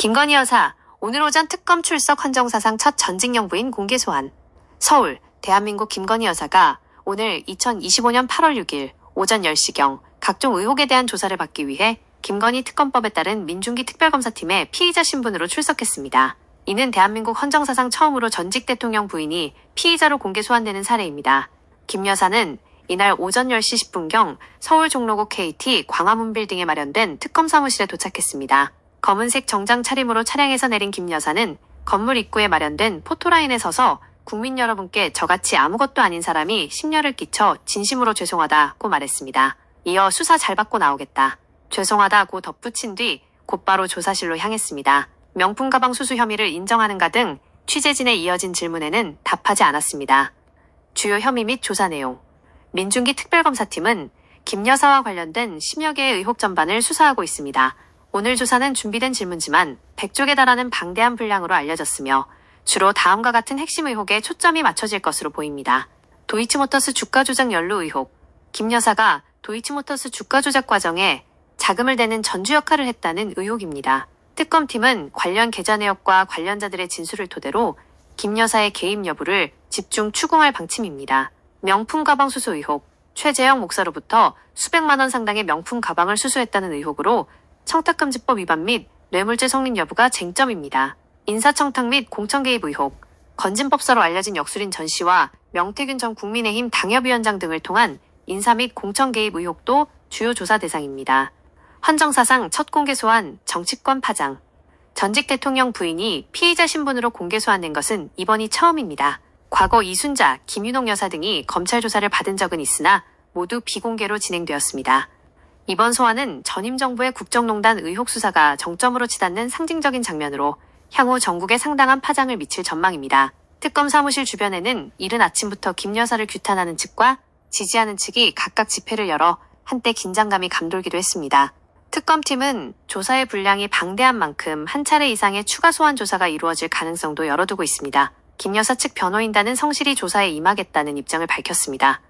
김건희 여사, 오늘 오전 특검 출석 헌정사상 첫 전직 영부인 공개 소환. 서울, 대한민국 김건희 여사가 오늘 2025년 8월 6일 오전 10시경 각종 의혹에 대한 조사를 받기 위해 김건희 특검법에 따른 민중기 특별검사팀의 피의자 신분으로 출석했습니다. 이는 대한민국 헌정사상 처음으로 전직 대통령 부인이 피의자로 공개 소환되는 사례입니다. 김 여사는 이날 오전 10시 10분경 서울 종로구 KT 광화문 빌딩에 마련된 특검 사무실에 도착했습니다. 검은색 정장 차림으로 차량에서 내린 김 여사는 건물 입구에 마련된 포토라인에 서서 국민 여러분께 저같이 아무것도 아닌 사람이 심려를 끼쳐 진심으로 죄송하다고 말했습니다. 이어 수사 잘 받고 나오겠다. 죄송하다고 덧붙인 뒤 곧바로 조사실로 향했습니다. 명품 가방 수수 혐의를 인정하는가 등 취재진에 이어진 질문에는 답하지 않았습니다. 주요 혐의 및 조사 내용. 민중기 특별검사팀은 김 여사와 관련된 10여 개의 의혹 전반을 수사하고 있습니다. 오늘 조사는 준비된 질문지만 100쪽에 달하는 방대한 분량으로 알려졌으며 주로 다음과 같은 핵심 의혹에 초점이 맞춰질 것으로 보입니다. 도이치모터스 주가 조작 연루 의혹. 김 여사가 도이치모터스 주가 조작 과정에 자금을 대는 전주 역할을 했다는 의혹입니다. 특검팀은 관련 계좌 내역과 관련자들의 진술을 토대로 김 여사의 개입 여부를 집중 추궁할 방침입니다. 명품 가방 수수 의혹. 최재형 목사로부터 수백만 원 상당의 명품 가방을 수수했다는 의혹으로 청탁금지법 위반 및 뇌물죄 성립 여부가 쟁점입니다. 인사청탁 및 공천 개입 의혹. 건진법사로 알려진 역술인 전 씨와 명태균 전 국민의힘 당협위원장 등을 통한 인사 및 공천 개입 의혹도 주요 조사 대상입니다. 헌정사상 첫 공개 소환 정치권 파장. 전직 대통령 부인이 피의자 신분으로 공개 소환된 것은 이번이 처음입니다. 과거 이순자, 김윤옥 여사 등이 검찰 조사를 받은 적은 있으나 모두 비공개로 진행되었습니다. 이번 소환은 전임 정부의 국정농단 의혹 수사가 정점으로 치닫는 상징적인 장면으로 향후 전국에 상당한 파장을 미칠 전망입니다. 특검 사무실 주변에는 이른 아침부터 김 여사를 규탄하는 측과 지지하는 측이 각각 집회를 열어 한때 긴장감이 감돌기도 했습니다. 특검팀은 조사의 분량이 방대한 만큼 한 차례 이상의 추가 소환 조사가 이루어질 가능성도 열어두고 있습니다. 김 여사 측 변호인단은 성실히 조사에 임하겠다는 입장을 밝혔습니다.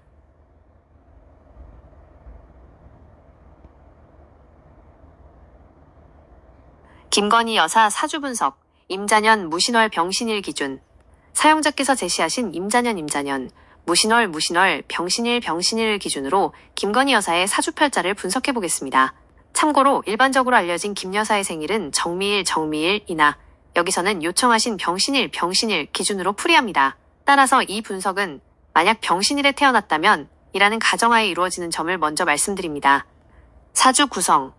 김건희 여사 사주 분석, 임자년 무신월 병신일 기준. 사용자께서 제시하신 임자년 임자년, 무신월 무신월 병신일 병신일 기준으로 김건희 여사의 사주팔자를 분석해 보겠습니다. 참고로 일반적으로 알려진 김 여사의 생일은 정미일 정미일이나 여기서는 요청하신 병신일 병신일 기준으로 풀이합니다. 따라서 이 분석은 만약 병신일에 태어났다면 이라는 가정하에 이루어지는 점을 먼저 말씀드립니다. 사주 구성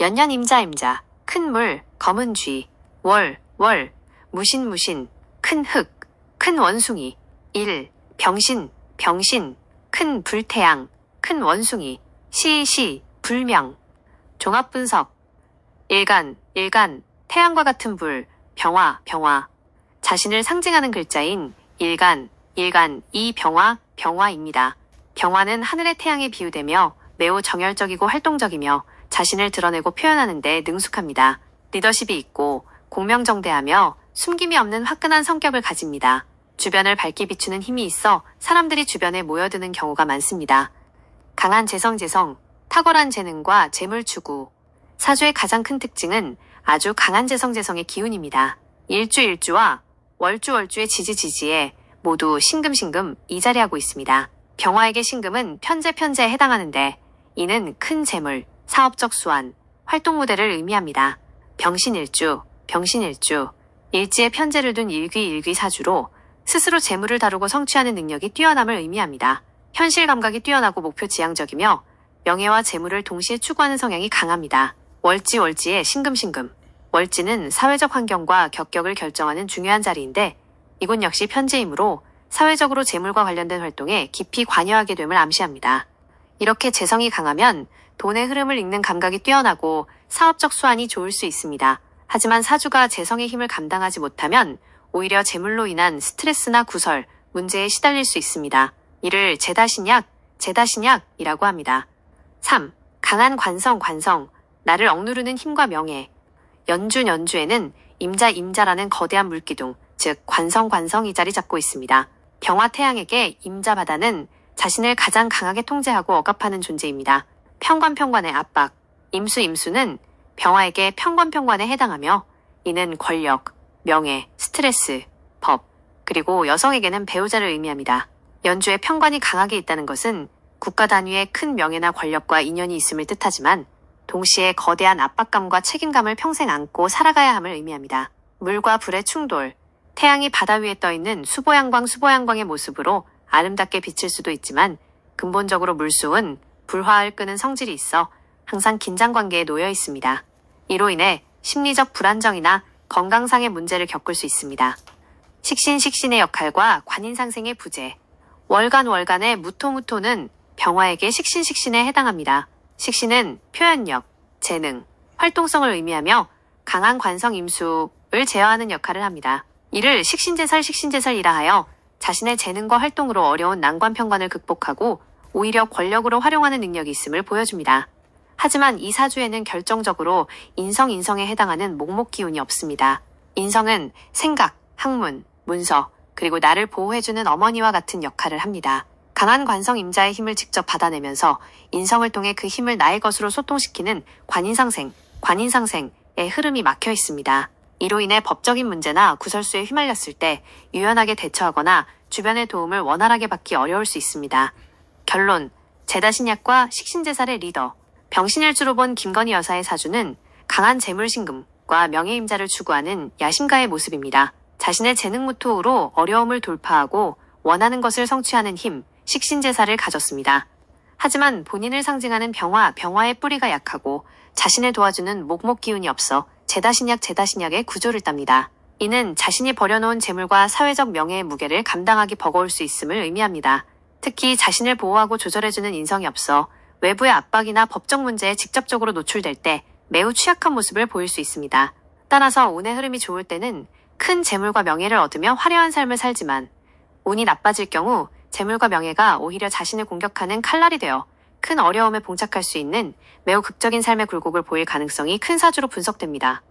연년 임자 임자 큰 물, 검은 쥐, 월, 월, 무신 무신, 큰 흙, 큰 원숭이, 일, 병신, 병신, 큰 불태양, 큰 원숭이, 시, 시, 불명. 종합 분석. 일간, 일간, 태양과 같은 불, 병화, 병화. 자신을 상징하는 글자인 일간, 일간, 이 병화, 병화입니다. 병화는 하늘의 태양에 비유되며 매우 정열적이고 활동적이며 자신을 드러내고 표현하는데 능숙합니다. 리더십이 있고 공명정대하며 숨김이 없는 화끈한 성격을 가집니다. 주변을 밝게 비추는 힘이 있어 사람들이 주변에 모여드는 경우가 많습니다. 강한 재성재성, 탁월한 재능과 재물 추구. 사주의 가장 큰 특징은 아주 강한 재성재성의 기운입니다. 일주일주와 월주월주의 지지지지에 모두 신금신금 이 자리하고 있습니다. 병화에게 신금은 편제편제에 해당하는데 이는 큰 재물, 사업적 수완, 활동 무대를 의미합니다. 병신일주, 병신일주, 일지에 편제를 둔 일귀 일귀 사주로 스스로 재물을 다루고 성취하는 능력이 뛰어남을 의미합니다. 현실 감각이 뛰어나고 목표 지향적이며 명예와 재물을 동시에 추구하는 성향이 강합니다. 월지 월지의 신금신금. 월지는 사회적 환경과 격격을 결정하는 중요한 자리인데 이곳 역시 편제이므로 사회적으로 재물과 관련된 활동에 깊이 관여하게 됨을 암시합니다. 이렇게 재성이 강하면 돈의 흐름을 읽는 감각이 뛰어나고 사업적 수완이 좋을 수 있습니다. 하지만 사주가 재성의 힘을 감당하지 못하면 오히려 재물로 인한 스트레스나 구설, 문제에 시달릴 수 있습니다. 이를 제다신약, 제다신약이라고 합니다. 3. 강한 관성, 관성. 나를 억누르는 힘과 명예. 연준, 연주에는 임자, 임자라는 거대한 물기둥, 즉 관성, 관성이 자리 잡고 있습니다. 병화 태양에게 임자 바다는 자신을 가장 강하게 통제하고 억압하는 존재입니다. 평관, 평관의 압박. 임수, 임수는 병화에게 평관, 평관에 해당하며 이는 권력, 명예, 스트레스, 법, 그리고 여성에게는 배우자를 의미합니다. 연주에 편관이 강하게 있다는 것은 국가 단위의 큰 명예나 권력과 인연이 있음을 뜻하지만 동시에 거대한 압박감과 책임감을 평생 안고 살아가야 함을 의미합니다. 물과 불의 충돌, 태양이 바다 위에 떠 있는 수보양광 수보양광의 모습으로 아름답게 비칠 수도 있지만 근본적으로 물속은 불화를 끄는 성질이 있어 항상 긴장 관계에 놓여 있습니다. 이로 인해 심리적 불안정이나 건강상의 문제를 겪을 수 있습니다. 식신식신의 역할과 관인상생의 부재. 월간 월간의 무토무토는 병화에게 식신식신에 해당합니다. 식신은 표현력, 재능, 활동성을 의미하며 강한 관성 임수를 제어하는 역할을 합니다. 이를 식신제설 식신제설이라 하여 자신의 재능과 활동으로 어려운 난관편관을 극복하고 오히려 권력으로 활용하는 능력이 있음을 보여줍니다. 하지만 이 사주에는 결정적으로 인성 인성에 해당하는 목목 기운이 없습니다. 인성은 생각, 학문, 문서, 그리고 나를 보호해주는 어머니와 같은 역할을 합니다. 강한 관성 임자의 힘을 직접 받아내면서 인성을 통해 그 힘을 나의 것으로 소통시키는 관인상생, 관인상생의 흐름이 막혀 있습니다. 이로 인해 법적인 문제나 구설수에 휘말렸을 때 유연하게 대처하거나 주변의 도움을 원활하게 받기 어려울 수 있습니다. 결론, 제다신약과 식신제살의 리더, 병신일주로 본 김건희 여사의 사주는 강한 재물신금과 명예임자를 추구하는 야심가의 모습입니다. 자신의 재능 무토으로 어려움을 돌파하고 원하는 것을 성취하는 힘, 식신제사를 가졌습니다. 하지만 본인을 상징하는 병화, 병화의 뿌리가 약하고 자신을 도와주는 목목 기운이 없어 제다신약, 제다신약의 구조를 땁니다. 이는 자신이 버려놓은 재물과 사회적 명예의 무게를 감당하기 버거울 수 있음을 의미합니다. 특히 자신을 보호하고 조절해주는 인성이 없어 외부의 압박이나 법적 문제에 직접적으로 노출될 때 매우 취약한 모습을 보일 수 있습니다. 따라서 운의 흐름이 좋을 때는 큰 재물과 명예를 얻으며 화려한 삶을 살지만 운이 나빠질 경우 재물과 명예가 오히려 자신을 공격하는 칼날이 되어 큰 어려움에 봉착할 수 있는 매우 극적인 삶의 굴곡을 보일 가능성이 큰 사주로 분석됩니다.